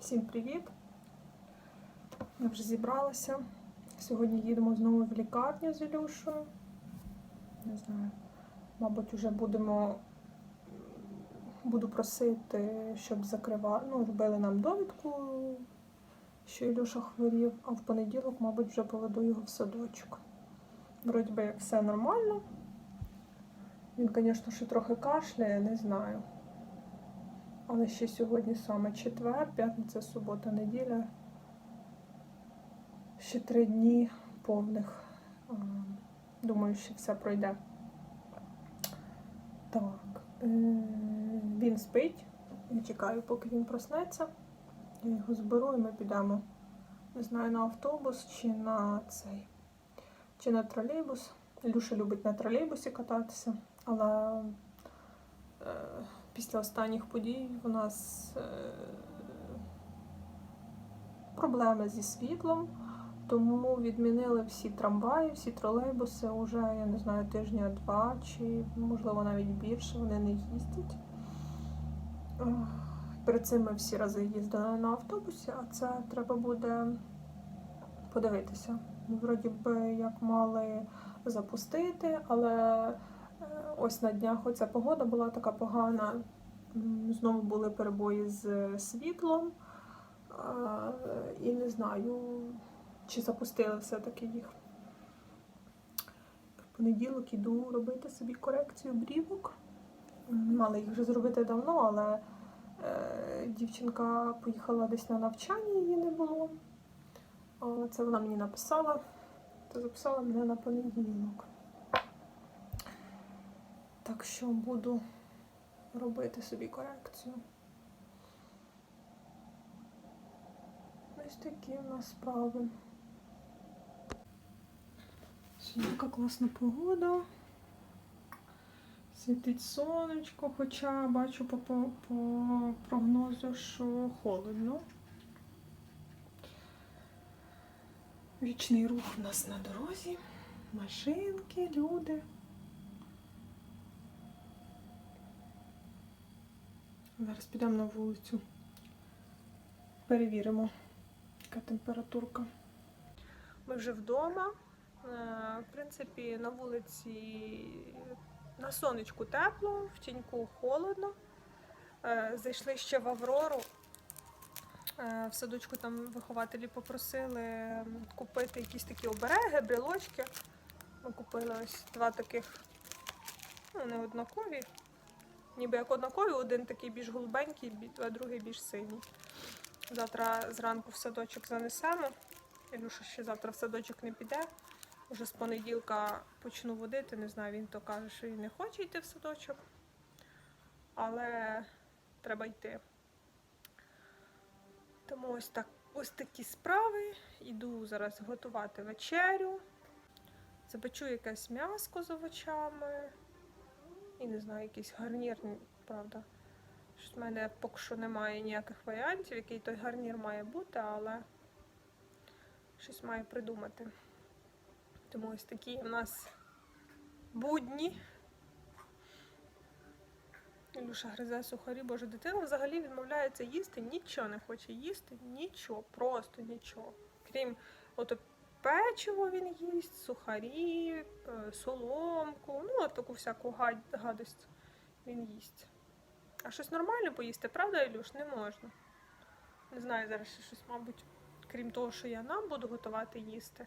Всім привіт! Я вже зібралася. Сьогодні їдемо знову в лікарню з Ілюшою. Не знаю, мабуть, вже будемо. Буду просити, щоб закривали. Ну, робили нам довідку, що Ілюша хворів, а в понеділок, мабуть, вже поведу його в садочок. Вроді би, як все нормально. Він, звісно, ще трохи кашляє, не знаю. Але ще сьогодні саме четвер, п'ятниця, субота, неділя. Ще три дні повних. Думаю, що все пройде. Так. е, Він спить. Я чекаю, поки він проснеться. Я його зберу і ми підемо. Не знаю, на автобус чи на цей. Чи на тролейбус. Люша любить на тролейбусі кататися, але після останніх подій у нас е, проблеми зі світлом, тому відмінили всі трамваї, всі тролейбуси уже, я не знаю, тижня два чи, можливо, навіть більше вони не їздять. Перед цим ми всі рази їздили на автобусі, а це треба буде подивитися. Вроді би, як мали запустити, але е, ось на днях оця погода була така погана. Знову були перебої з світлом. І не знаю, чи запустили все-таки їх. В понеділок іду робити собі корекцію брівок. Мала їх вже зробити давно, але е, дівчинка поїхала десь на навчання, її не було. Це вона мені написала, то записала мене на понеділок. Так що буду робити собі корекцію. Ось такі в нас справи. Сьогодні класна погода. Світить сонечко, хоча бачу по, по, по прогнозу, що холодно. Вічний рух у нас на дорозі. Машинки, люди. Зараз підемо на вулицю. Перевіримо, яка температурка. Ми вже вдома. Е, В принципі, на вулиці на сонечку тепло, в тіньку холодно. Е, Зайшли ще в Аврору. Е, В садочку там вихователі попросили купити якісь такі обереги, брелочки. Ми купили ось два таких, ну, не однакові. Ніби як однакові, один такий більш голубенький, а другий більш синій. Завтра зранку в садочок занесемо. Ілюша ще завтра в садочок не піде. Уже з понеділка почну водити. Не знаю, він то каже, що він не хоче йти в садочок. Але треба йти. Тому ось так, ось такі справи. Іду зараз готувати вечерю. Запечу якесь м'яско з овочами. І не знаю, якийсь гарнір, правда. Щось в мене поки що немає ніяких варіантів, який той гарнір має бути, але щось маю придумати. Тому ось такі у нас будні. Ілюша гризе сухарі, боже, дитина взагалі відмовляється їсти, нічого не хоче їсти, нічого, просто нічого. Крім ото печиво він їсть, сухарі, е, соломку, ну от таку всяку гадость він їсть. А щось нормально поїсти, правда, Ілюш? Не можна. Не знаю, зараз ще щось, мабуть, крім того, що я нам буду готувати їсти.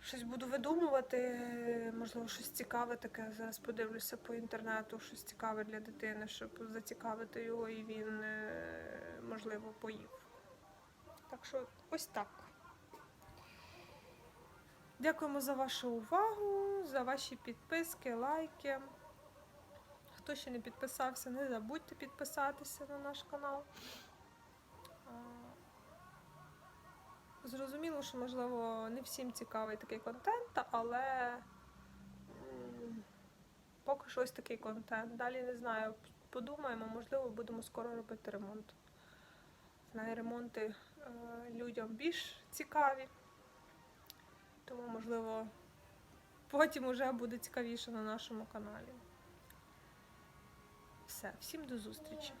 Щось буду видумувати, можливо, щось цікаве таке. Зараз подивлюся по інтернету, щось цікаве для дитини, щоб зацікавити його і він, е, можливо, поїв. Так що ось так. Дякуємо за вашу увагу, за ваші підписки, лайки. Хто ще не підписався, не забудьте підписатися на наш канал. Зрозуміло, що, можливо, не всім цікавий такий контент, але поки що ось такий контент. Далі не знаю, подумаємо, можливо, будемо скоро робити ремонт. Знаю, ремонти е, людям більш цікаві. Можливо, потім уже буде цікавіше на нашому каналі. Все, всім до зустрічі!